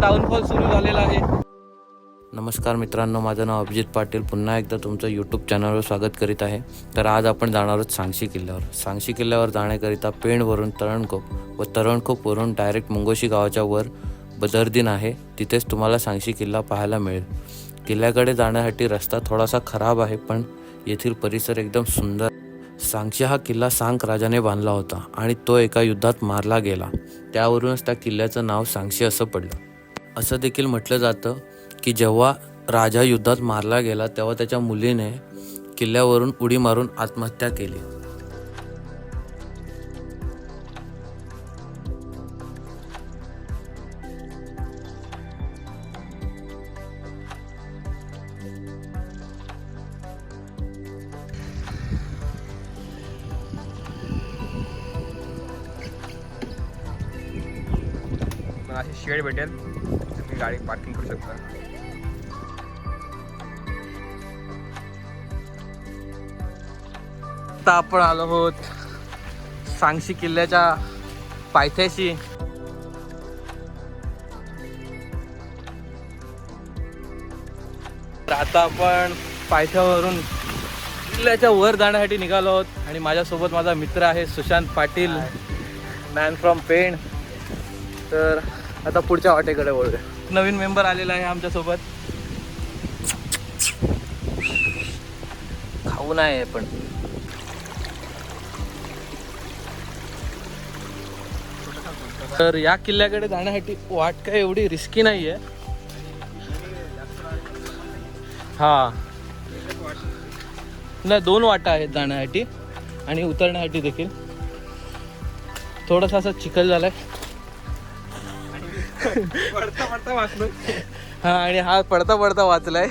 Downfall सुरू झालेला आहे. नमस्कार मित्रांनो माझं नाव अभिजित पाटील. पुन्हा एकदा तुमचं यूट्यूब चॅनलवर स्वागत करीत आहे. तर आज आपण जाणार आहोत सांगशी किल्ल्यावर. सांगशी किल्ल्यावर जाण्याकरिता पेणवरून तरणकोप व तरणकोपवरून डायरेक्ट मुंगोशी गावाच्या वर बदरदिन आहे. तिथेच तुम्हाला सांगशी किल्ला पाहायला मिळेल. किल्ल्याकडे जाण्यासाठी रस्ता थोडासा खराब आहे पण येथील परिसर एकदम सुंदर. सांगशी हा किल्ला सांग राजाने बांधला होता आणि तो एका युद्धात मारला गेला. त्यावरूनच त्या किल्ल्याचं नाव सांगशी असं पडलं. असं देखील म्हटलं जातं की जेव्हा राजा युद्धात मारला गेला तेव्हा त्याच्या मुलीने किल्ल्यावरून उडी मारून आत्महत्या केली. शेड भेटेल. तुम्ही गाडी पार्किंग करू शकता. आता आपण आलो आहोत सांगशी किल्ल्याच्या पायथ्याशी. आता आपण पायथ्यावरून किल्ल्याच्या वर जाण्यासाठी निघालो आहोत आणि माझ्यासोबत माझा मित्र आहे सुशांत पाटील मॅन फ्रॉम पेण तर आता पुढच्या वाटेकडे वळूया. नवीन मेंबर आलेला आहे आमच्यासोबत. खाऊ नाही पण. तर या किल्ल्याकडे जाण्यासाठी वाट काय एवढी रिस्की नाही आहे हा. नाही दोन वाटा आहेत जाण्यासाठी आणि उतरण्यासाठी देखील. थोडासा असा चिखल झालाय. पडता पडता वाचलो. हा आणि हा पडता पडता वाचलाय.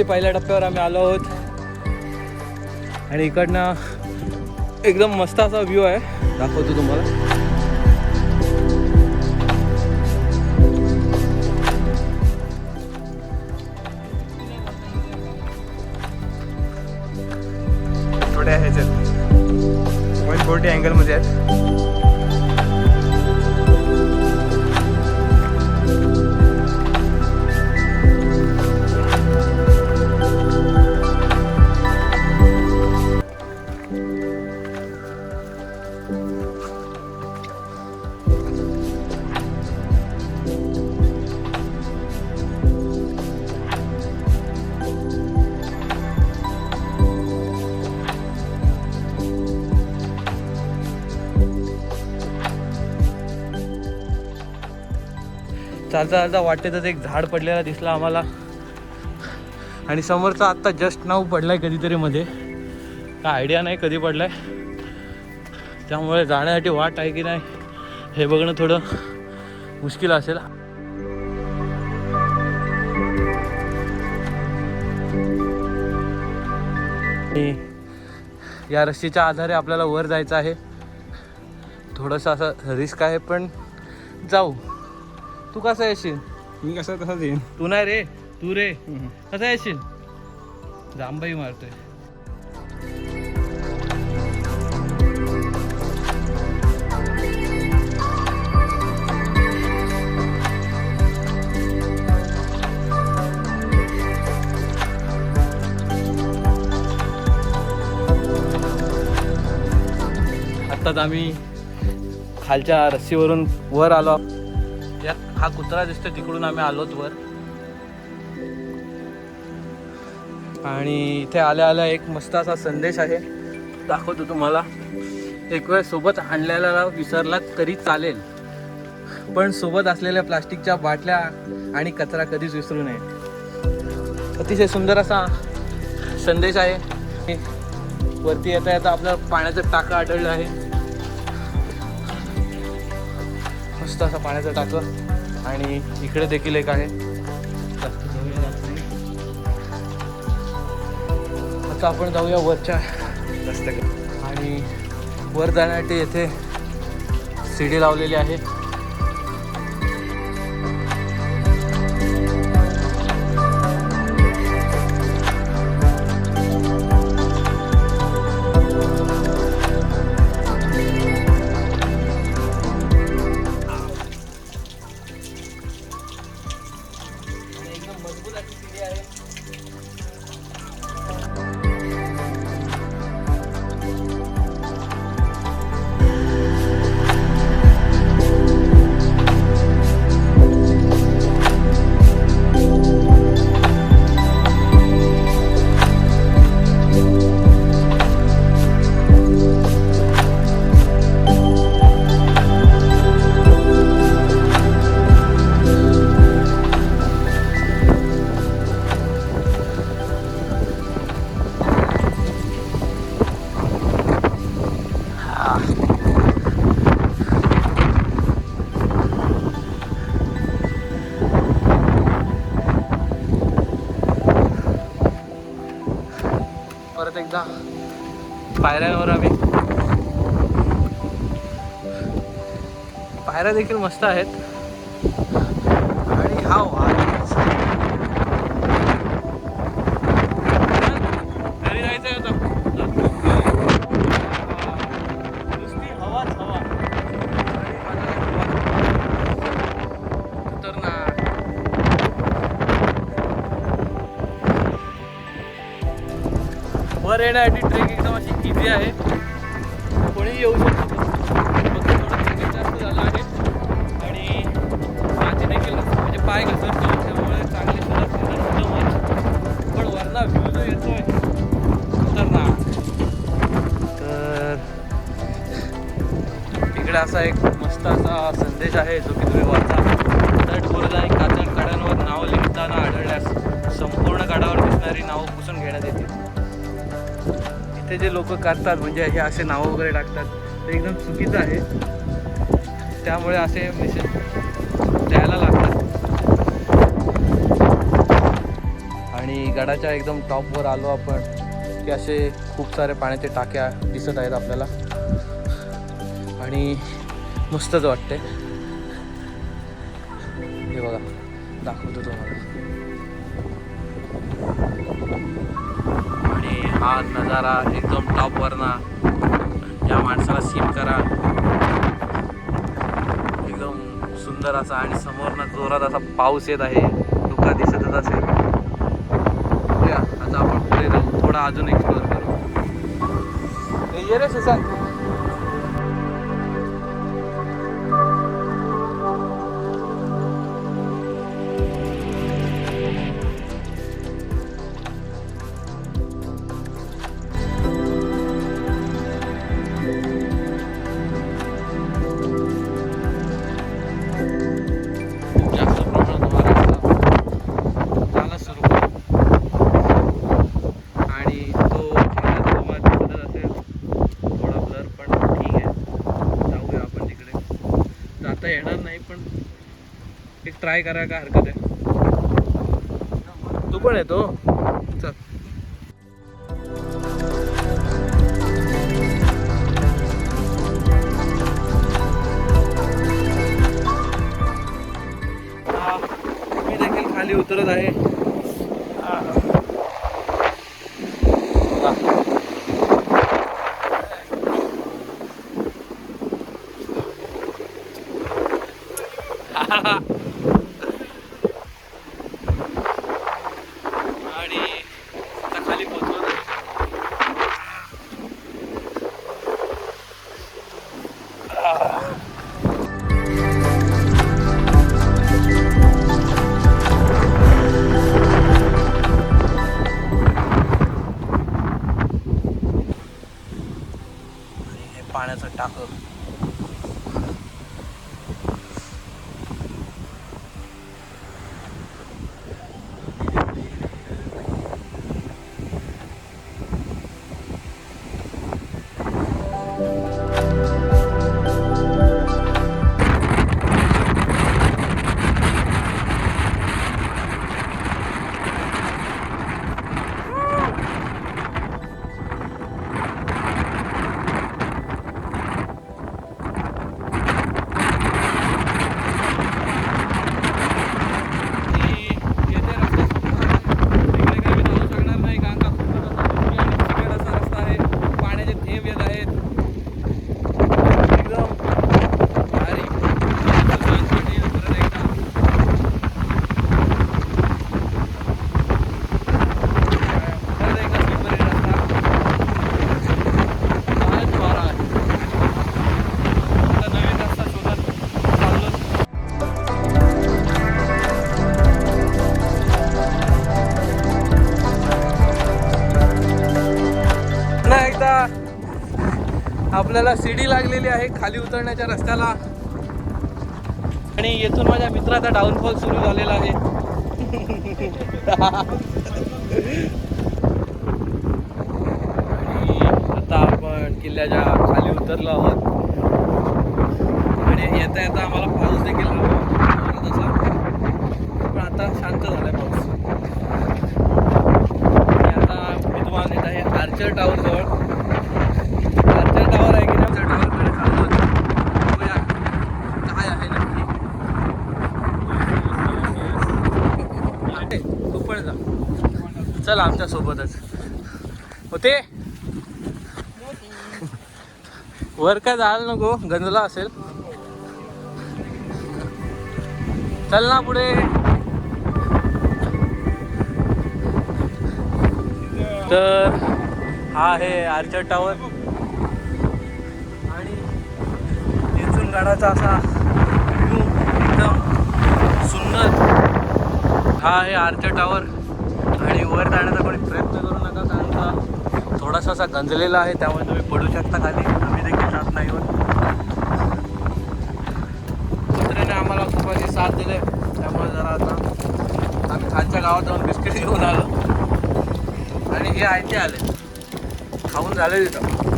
आपली पहिल्या टप्प्यावर आम्ही आलो आहोत. आणि इकडनं एकदम मस्त असा व्ह्यू आहे. दाखवतो तुम्हाला. चालता चालता वाटेतच एक झाड पडलेला दिसला आम्हाला. आणि समोरचा आत्ता जस्ट नाव पडलाय कधीतरी मध्ये. काय आयडिया नाही कधी पडलाय. त्यामुळे जाण्यासाठी वाट आहे की नाही हे बघणं थोडं मुश्किल असेल. आणि या रस्सीच्या आधारे आपल्याला वर जायचं आहे. थोडंसं असं रिस्क आहे पण जाऊ. तू कसा येशील? मी कसं तसंच येईन. तू नाही रे तू रे. कसा येशील? जांबाई मारतोय. आत्ताच आम्ही खालच्या रस्सीवरून वर आलो. हा कुत्रा दिसतोय तिकडून आम्ही आलोत वर. आणि इथे आल्या आल्या एक मस्त असा संदेश आहे. दाखवतो तुम्हाला. एक वेळ सोबत आणलेला विसरला तरी चालेल. पण सोबत असलेल्या प्लास्टिकच्या बाटल्या आणि कचरा कधीच विसरू नये. अतिशय सुंदर असा संदेश आहे. वरती येता येता आपल्याला पाण्याचं टाकं आढळलं आहे. मस्त असं पाण्याचं टाकं. आणि इकडे देखील एक आहे. आता आपण जाऊया वरच्या रस्त्याकडे. आणि वर जाण्यासाठी येथे शिडी लावलेली आहे. परत एकदा पायऱ्यांवर आम्ही. पायऱ्या देखील मस्त आहेत. येण्यासाठी ट्रेक एकदम अशी इझी आहे. कोणीही येऊ शकतो फक्त थोडं थकत जास्त झालं आहे. आणि माती देखील म्हणजे पाय घसरतो त्यामुळे चांगली सुद्धा सुंदर सुद्धा वर पण वरना व्ह्यू जो येतोय खतरनाक. तर इकडे असा एक मस्त असा संदेश आहे जो की तुम्ही वाचा. तट बुरुज आणि कातळ कड्यांवर नावं लिहिताना आढळल्यास संपूर्ण गडावर दिसणारी नावं पुसून घेण्यात येतील. इथे जे लोक करतात म्हणजे हे असे नावं वगैरे टाकतात ते एकदम चुकीचं आहे. त्यामुळे असे मेसेज द्यायला लागतात. आणि गडाच्या एकदम टॉपवर आलो आपण की असे खूप सारे पाण्याचे टाक्या दिसत आहेत आपल्याला. आणि मस्तच वाटते हे बघा दाखवतो तुम्हाला. हा नजारा एकदम टॉपवर ना या माणसाला सीन करा. एकदम सुंदर असा आणि समोरनं जोरात असा पाऊस येत आहे. धुका दिसतच असेल. आता आपण पुढे जाऊ. थोडा अजून एक्सप्लोर करू. हे ये रे सुशांत. ट्राय करायला काय हरकत आहे. तू पण येतो. चल. मी देखील खाली उतरत आहे. ha ha आपल्याला सीडी लागलेली आहे खाली उतरण्याच्या रस्त्याला. आणि येथून माझ्या मित्राचा डाऊनफॉल सुरू झालेला आहे. आता आपण किल्ल्याच्या खाली उतरलो आहोत. आणि येता येता आम्हाला पाऊस देखील तसा पण आता शांत झालाय पाऊस. आणि आता मी तुम्हाला आहे आर्चर टावर जवळ आर्चर टावर आहे की नाही आर्चर टावरकडे चाललो होतो बघूया काय आहे नक्की आहे, तू पण जा चल आमच्या सोबतच. होते? वर काय जायला नको गंजला असेल. चल ना पुढे. तर हा आहे आर्चर टावर. आणि इथून गाडाचा असा व्ह्यू एकदम सुंदर. हा आहे आर्चर टावर. वर जाण्याचा कोणी प्रयत्न करू नका कारण का थोडासा असा गंजलेला आहे त्यामुळे तुम्ही पडू शकता खाली. आम्ही देखील जात नाही वर कुत्र्याने आम्हाला खूप अशी साथ दिले त्यामुळे जरा आता आम्ही खालच्या गावात जाऊन बिस्किट घेऊन आलो. आणि हे आयते आले. खाऊन झाले तिथं.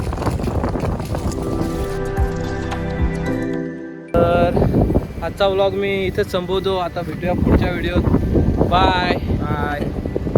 तर आजचा व्लॉग मी इथेच संपवतो. आता भेटूया पुढच्या व्हिडिओत बाय